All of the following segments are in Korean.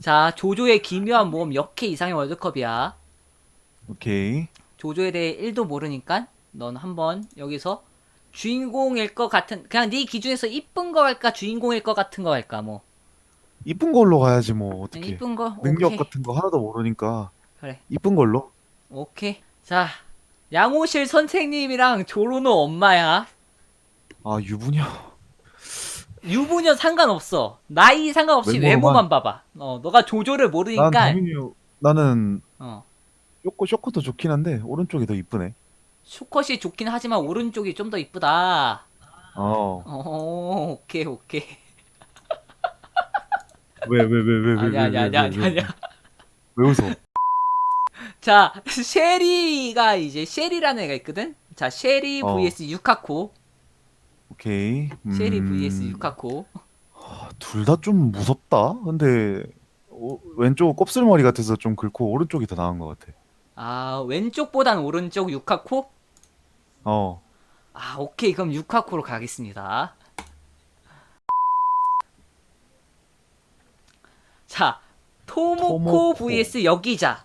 자, 조조의 기묘한 모험 역회 이상의 월드컵이야. 오케이. 조조에 대해 1도 모르니까 넌 한번 여기서 주인공일 것 같은 그냥 네 기준에서 이쁜 거 할까 주인공일 것 같은 거 할까 뭐 이쁜 걸로 가야지 뭐 어떻게. 이쁜 거 능력 오케이. 같은 거 하나도 모르니까 그래 이쁜 걸로. 오케이 자 양호실 선생님이랑 조로노 엄마야 아 유부녀. 유부녀 상관없어 나이 상관없이 외모로만. 외모만 봐봐 어 너가 조조를 난 모르니까 당연히 나는 어 쇼코 쇼코도 좋긴 한데 오른쪽이 더 이쁘네. 수컷이 좋긴 하지만 오른쪽이 좀 더 이쁘다 어. 어 오케이 오케이 왜 왜 왜 왜 왜 아니야 아니야 아니야 아니야 아니야 왜 웃어? 자, 쉐리가 이제 쉐리라는 애가 있거든. 자, 쉐리 어. vs 유카코. 오케이. 쉐리 음, vs 유카코. 둘 다 좀 무섭다. 근데 오, 왼쪽 곱슬머리 같아서 좀 긁고 오른쪽이 더 나은 것 같아. 아, 왼쪽보단 오른쪽 유카코? 어. 아, 오케이. 그럼 유카코로 가겠습니다. 자, 토모코, 토모코. vs 여기자.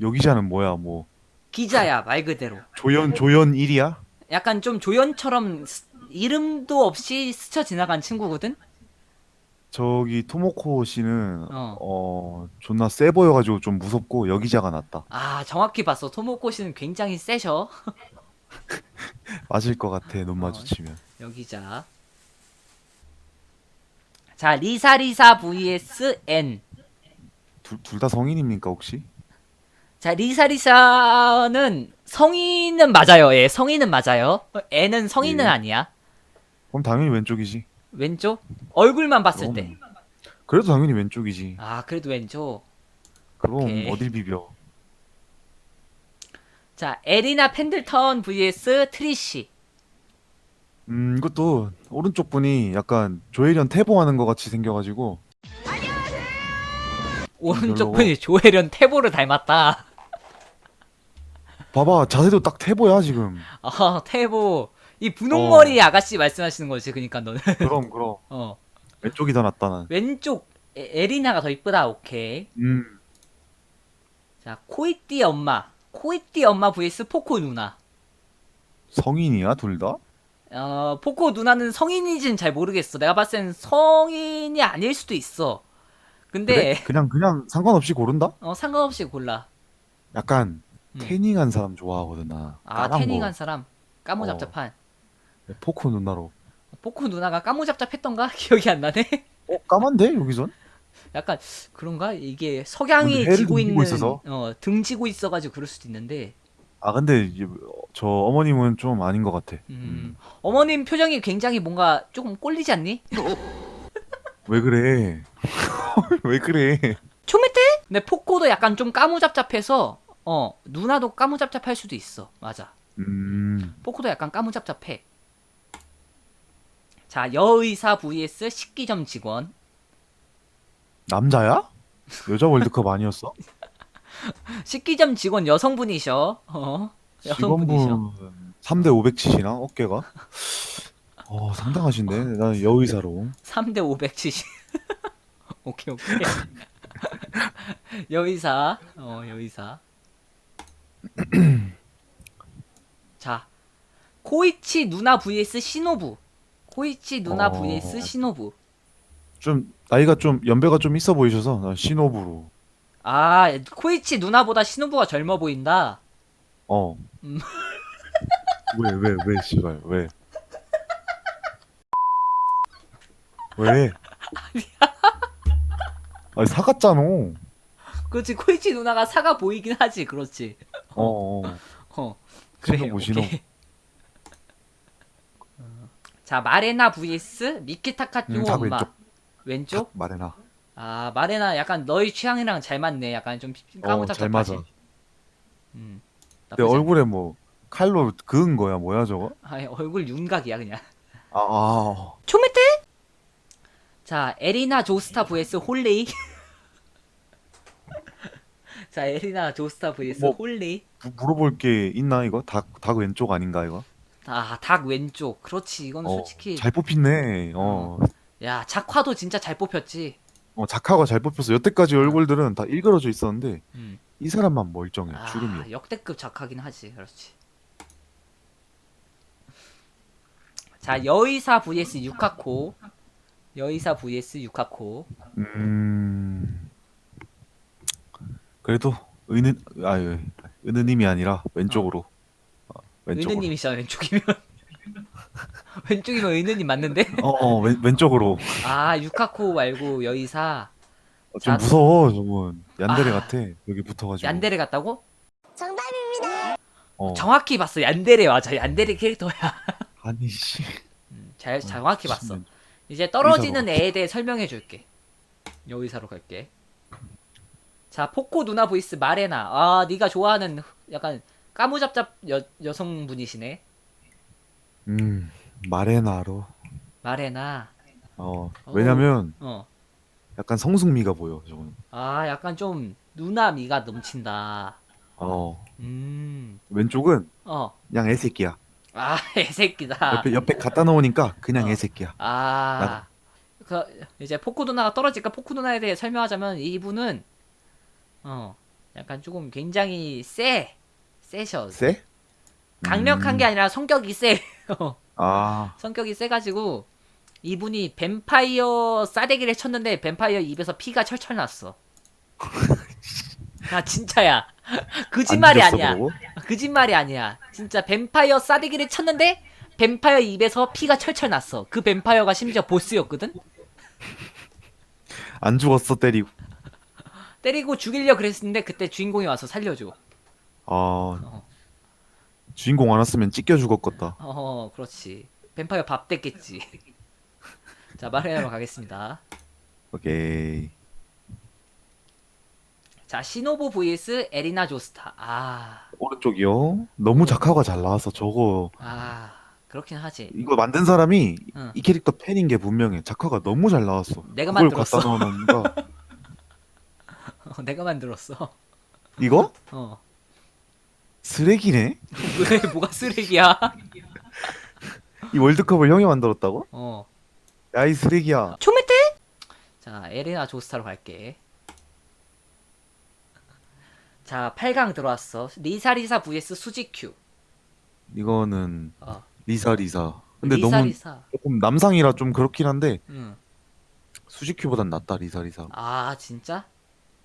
여기자는 뭐야? 뭐 기자야, 말 그대로. 조연 조연 1이야? 약간 좀 조연처럼 스- 이름도 없이 스쳐 지나간 친구거든? 저기 토모코 씨는 어. 어, 존나 세 보여가지고 좀 무섭고 여기자가 낫다. 아, 정확히 봤어. 토모코 씨는 굉장히 세셔. 맞을 것 같아 어. 눈 마주치면. 여기자. 자, 리사 리사 vs N. 둘 다 성인입니까 혹시? 자, 리사 리사는 성인은 맞아요. 예, 성인은 맞아요. N은 성인은 예. 아니야. 그럼 당연히 왼쪽이지. 왼쪽? 얼굴만 봤을 그럼. 때. 그래도 당연히 왼쪽이지. 아, 그래도 왼쪽. 그럼 오케이. 어딜 비벼? 자, 에리나 펜들턴 vs 트리시. 음 이것도 오른쪽 분이 약간 조혜련 태보하는 것 같이 생겨가지고 오른쪽 별로. 분이 조혜련 태보를 닮았다. 봐봐 자세도 딱 태보야 지금. 아, 태보. 이 분홍머리 아가씨 말씀하시는 거지. 그니까 너는. 그럼 그럼 어. 왼쪽이 더 낫다 난. 왼쪽 에, 에리나가 더 이쁘다. 오케이. 음 자, 코이띠 엄마. 코이띠 엄마 vs 포코 누나. 성인이야 둘 다? 어, 포코 누나는 성인인지는 잘 모르겠어. 내가 봤을 땐 성인이 아닐 수도 있어. 근데, 그래? 그냥 그냥 상관없이 고른다? 어, 상관없이 골라. 약간 음. 태닝한 사람 좋아하거든 나. 아, 까만 거. 태닝한 사람. 까무잡잡한. 포코 누나로. 포코 누나가 까무잡잡했던가? 기억이 안 나네? 어 까만데 여기선? 약간, 그런가? 이게 석양이 해를 지고 있는, 있어서? 어, 등 지고 있어가지고 그럴 수도 있는데, 아 근데 저 어머님은 좀 아닌 것 같아. 음, 어머님 표정이 굉장히 뭔가 조금 꼴리지 않니? 왜 그래? 왜 그래? 초메테? 근데 포코도 약간 좀 까무잡잡해서 어 누나도 까무잡잡할 수도 있어. 맞아. 음. 포코도 약간 까무잡잡해. 자 여의사 vs 식기점 직원. 남자야? 여자 월드컵 아니었어? 식기점 직원 여성분이셔. 어 여성분이셔. 직원분 3대 500 치시나? 어깨가? 어 상당하신데. 나는 여의사로. 3대 570 오케이 오케이. 여의사. 어 여의사 자 코이치 누나 vs 시노부 코이치 누나 어. vs 시노부 좀 나이가 좀 연배가 좀 있어 보이셔서 난 신호부로 아 코이치 누나보다 시노부가 젊어 보인다 어. 음. 왜, 왜, 왜, 씨발, 왜? 왜? 아니, 사갔잖아. 어, 그렇지 코이치 누나가 사가 보이긴 하지 그렇지 어. 어. 어 그래 시노부, 시노부. 오케이 자 마레나 vs 미키타카쭈 음, 다 엄마 왼쪽. 왼쪽? 딱 말해놔. 아 마레나 약간 너희 취향이랑 잘 맞네 약간 좀 어, 까무잡잡하지 잘 맞아. 음, 내 나쁘지 않- 얼굴에 뭐, 칼로 그은 거야, 뭐야, 저거? 아니, 얼굴 윤곽이야 그냥 아, 아. 초메테? 자 에리나 조스타 vs 홀리 자 에리나 조스타 vs 뭐- 홀리 무- 물어볼 게 있나, 이거? 닭, 닭 왼쪽 아닌가, 이거? 아 닭 왼쪽 그렇지 이건 어, 솔직히 잘 뽑히네. 어. 야 작화도 진짜 잘 뽑혔지 어, 작화가 잘 뽑혔어. 여태까지 얼굴들은 다 일그러져 있었는데 음. 이 사람만 멀쩡해. 아, 주름이. 역대급 작하긴 하지. 그렇지. 자, 여의사 vs 유카코. 여의사 vs 유카코. 음. 그래도 은은 아유 은은님이 아니라 왼쪽으로. 어, 왼쪽으로. 의느님이잖아, 왼쪽이면. 왼쪽이면 의느님 맞는데? 어, 어 왼, 왼쪽으로. 아, 유카코 말고 여의사. 어, 좀 자, 무서워 저분. 얀데레 아. 같아. 여기 붙어가지고. 얀데레 같다고? 어. 정확히 봤어. 얀데레 맞아. 얀데레 캐릭터야. 아니 씨. 음, 잘 정확히 봤어. 미친년. 이제 떨어지는. 애에 대해 설명해 줄게. 여의사로 갈게. 자, 포코 누나 보이스 마레나. 아, 네가 좋아하는 약간 까무잡잡 여, 여성분이시네. 음 마레나로. 마레나. 어 어. 왜냐면 어. 약간 성숙미가 보여 저건. 아, 약간 좀 누나 미가 넘친다. 어 음. 왼쪽은 어. 그냥 애새끼야. 아, 애새끼다. 옆에 옆에 갖다 놓으니까 그냥 어. 애새끼야. 아. 그 이제 포코 누나가 떨어질까 포코 누나에 대해 설명하자면 이분은 어, 약간 조금 굉장히 세. 세셔. 쎄? 강력한 음. 게 아니라 성격이 세. 아 성격이 세가지고 이분이 뱀파이어 싸대기를 쳤는데 뱀파이어 입에서 피가 철철 났어. 아 진짜야. 거짓말이 안 아니야. 그러고? 거짓말이 아니야. 진짜 뱀파이어 싸대기를 쳤는데 뱀파이어 입에서 피가 철철 났어. 그 뱀파이어가 심지어 보스였거든. 안 죽었어 때리고. 때리고 죽이려 그랬는데 그때 주인공이 와서 살려줘. 아 주인공 안 왔으면 찢겨 죽었겠다. 어, 그렇지. 뱀파이어 밥 됐겠지. 자, 말해러 가겠습니다. 오케이. 자, 시노부 vs 에리나 조스타. 아, 오른쪽이요. 너무 작화가 잘 나와서 저거 아, 그렇긴 하지. 이거 만든 사람이 응. 이 캐릭터 팬인 게 분명해. 작화가 너무 잘 나왔어. 내가 그걸 만들었어. 갖다 놓으니까 어, 내가 만들었어. 이거 어. 쓰레기네. 왜, 뭐가 쓰레기야? 이 월드컵을 형이 만들었다고? 어. 야 이 쓰레기야. 초메테? 자, 에리나 조스타로 갈게. 자, 8강 들어왔어. 리사 리사 vs 수지큐. 이거는 어. 리사 리사. 근데 리사 너무 리사. 조금 남상이라 좀 그렇긴 한데 응. 수지큐보단 낫다 리사 리사. 아, 진짜?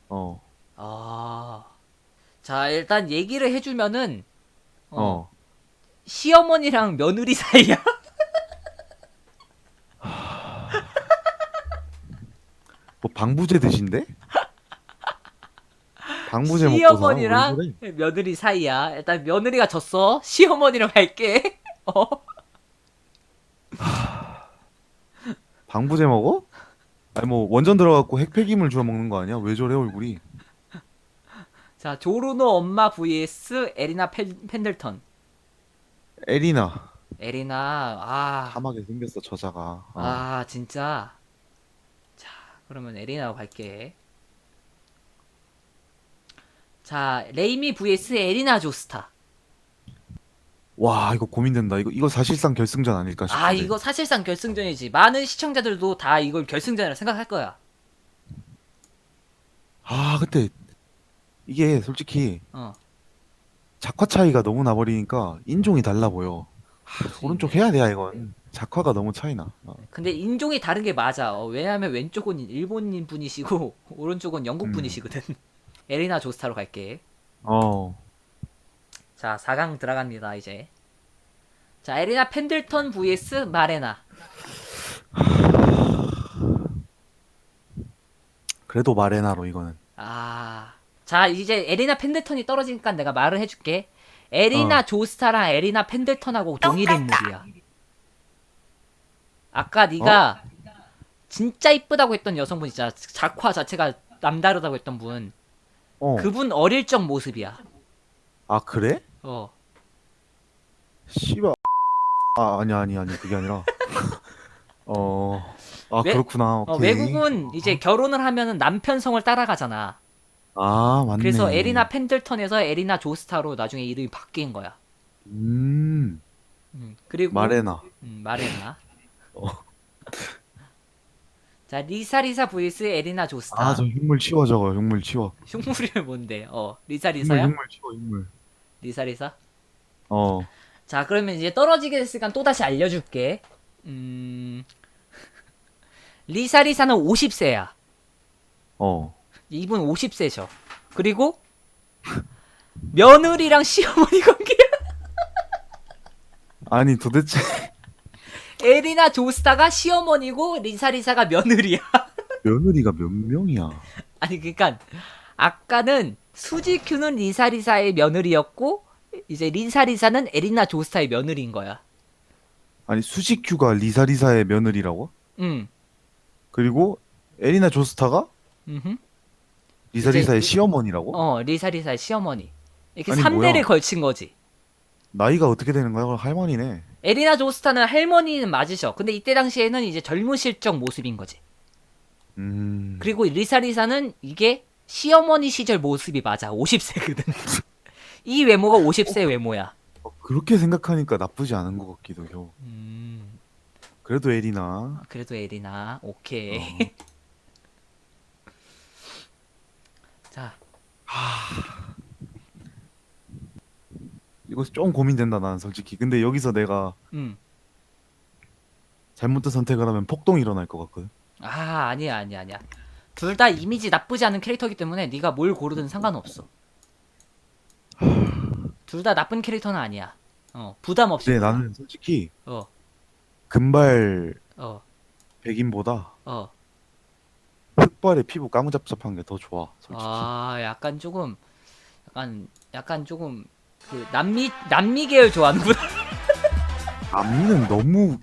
어. 아. 자, 일단 얘기를 해주면은, 어, 어. 시어머니랑 며느리 사이야? 뭐 방부제 드신데? 방부제 먹고 시어머니랑? 며느리 사이야. 일단 며느리가 졌어. 시어머니랑 갈게. 어. 방부제 먹어? 아니 뭐 원전 들어갖고 핵폐기물 주워 먹는 거 아니야? 왜 저래 얼굴이? 자, 조르노 엄마 vs 에리나 펜, 펜들턴. 에리나 에리나, 아. 참하게 생겼어 저자가. 어. 아, 진짜. 자, 그러면 에리나로 갈게. 자, 레이미 vs 에리나 조스타. 와 이거 고민된다. 이거 이거 사실상 결승전 아닐까 싶은데. 아, 이거 사실상 결승전이지. 많은 시청자들도 다 이걸 결승전이라 생각할 거야. 아 근데 이게 솔직히 어. 작화 차이가 너무 나버리니까 인종이 달라 보여. 하, 오른쪽 해야 돼 이건. 작화가 너무 차이나. 어. 근데 인종이 다른 게 맞아. 어, 왜냐면 왼쪽은 일본인 분이시고 오른쪽은 영국 음. 분이시거든. 에리나 조스타로 갈게. 어. 자, 4강 들어갑니다, 이제. 자, 에리나 펜들턴 vs 마레나. 그래도 마레나로 이거는. 아. 자, 이제 에리나 펜들턴이 떨어지니까 내가 말을 해줄게. 에리나 어. 조스타랑 에리나 펜들턴하고 동일 인물이야. 아까 네가 진짜 이쁘다고 했던 여성분 있잖아. 작화 자체가 남다르다고 했던 분. 어. 그분 어릴 적 모습이야. 아 그래? 어. 씨발. 아 아니 아니 아니 그게 아니라. 어. 아 외- 그렇구나. 어, 오케이. 외국은 이제 결혼을 하면은 남편 성을 따라가잖아. 아 맞네. 그래서 에리나 펜들턴에서 에리나 조스타로 나중에 이름이 바뀐 거야. 음. 음, 그리고 마레나. 음, 마레나. 어. 자 리사 리사 vs 에리나 조스타. 아저 흉물 치워 저거 흉물 치워. 흉물이 뭔데? 어 흉물 리사 리사야? 흉물 치워 흉물. 리사리사? 어. 자 그러면 이제 떨어지게 됐으니까 또 다시 알려줄게. 음 리사리사는 50세야. 어. 이분 50세셔. 그리고 며느리랑 시어머니 관계야. 아니 도대체 에리나 조스타가 시어머니고 리사리사가 며느리야. 며느리가 몇 명이야? 아니 그니까 아까는 수지큐는 리사리사의 며느리였고 이제 리사리사는 에리나 조스타의 며느리인 거야. 아니 수직큐가 리사리사의 며느리라고? 응. 그리고 에리나 조스타가 음흠. 리사리사의 이제- 시어머니라고? 어 리사리사의 시어머니. 이렇게 아니, 3대를 뭐야. 걸친 거지. 나이가 어떻게 되는 거야? 그럼 할머니네. 에리나 조스타는 할머니는 맞으셔. 근데 이때 당시에는 이제 젊으실 적 모습인 거지. 음. 그리고 리사리사는 이게 시어머니 시절 모습이 맞아. 50세거든. 이 외모가 50세 외모야. 어, 그렇게 생각하니까 나쁘지 않은 것 같기도 해. 음, 그래도 에리나. 그래도 에리나. 오케이. 어. 자, 이거 좀 고민된다 나는 솔직히. 근데 여기서 내가 음. 잘못된 선택을 하면 폭동이 일어날 것 같거든. 아, 아니야, 아니야, 아니야. 둘 다 이미지 나쁘지 않은 캐릭터이기 때문에 네가 뭘 고르든 상관없어. 둘 다 나쁜 캐릭터는 아니야. 어, 부담 없이. 근데 골라. 나는 솔직히 어, 금발 어, 백인보다 어. 흑발의 피부 까무잡잡한 게 더 좋아. 솔직히. 아, 약간 조금, 약간, 약간 조금 그 남미 남미 계열 좋아하는구나. 남미는 너무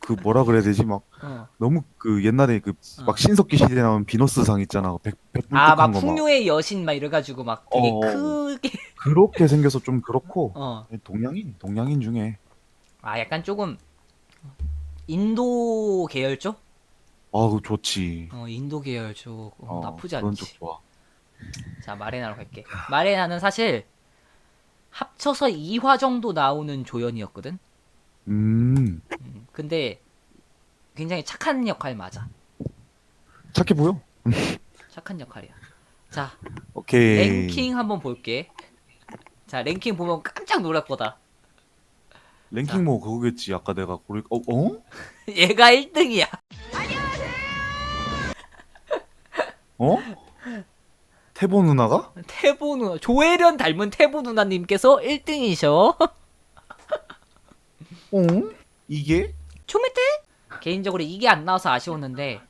그 뭐라 그래야 되지 막 어. 너무 그 옛날에 그 어. 막 신석기 시대에 나온 비너스상 있잖아. 백 백불뚝한 아, 막거 막. 풍요의 여신 막 이래가지고 막 되게 어. 크게. 그렇게 생겨서 좀 그렇고 어. 동양인 동양인 중에 아, 약간 조금 인도 계열 쪽? 아우 좋지. 어, 인도 계열 쪽. 어, 어, 나쁘지 그런 않지. 쪽 좋아. 자, 마레나로 갈게. 마레나는 사실 합쳐서 2화 정도 나오는 조연이었거든. 음 음, 근데 굉장히 착한 역할 맞아. 착해 보여. 착한 역할이야. 자, 오케이. 랭킹 한번 볼게. 자, 랭킹 보면 깜짝 놀랄 거다. 랭킹 뭐 그거겠지. 아까 내가 고를 어 어? 얘가 1등이야. 어? 태보 누나가? 태보 누나, 조혜련 닮은 태보 누나님께서 1등이셔. 어? 이게 초메테? 개인적으로 이게 안 나와서 아쉬웠는데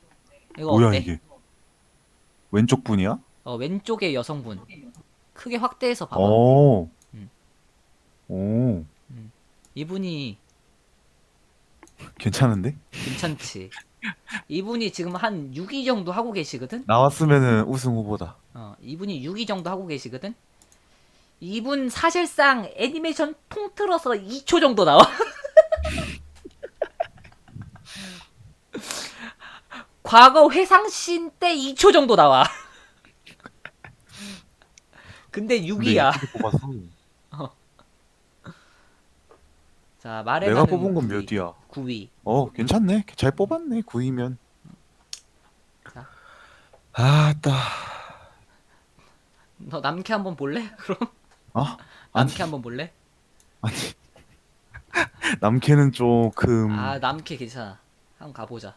이거 뭐야 어때? 이게? 왼쪽 분이야? 어, 왼쪽의 여성분 크게 확대해서 봐봐. 오. 음. 오. 이분이 괜찮은데? 괜찮지. 이분이 지금 한 6위 정도 하고 계시거든. 나왔으면은 우승 후보다. 어, 이분이 6위 정도 하고 계시거든. 이분 사실상 애니메이션 통틀어서 2초 정도 나와. 과거 회상씬 때 2초 정도 나와. 근데 근데 6위야. 예쁘게 뽑았어. 자, 말해 내가 뽑은 건몇 위야? 9위. 어, 괜찮네. 잘 뽑았네. 9위면. 자. 아 따. 너 남캐 한번 볼래? 그럼 어? 남캐 한번 볼래? 아니. 남캐는 조금 아, 남캐 괜찮아. 한번 가보자.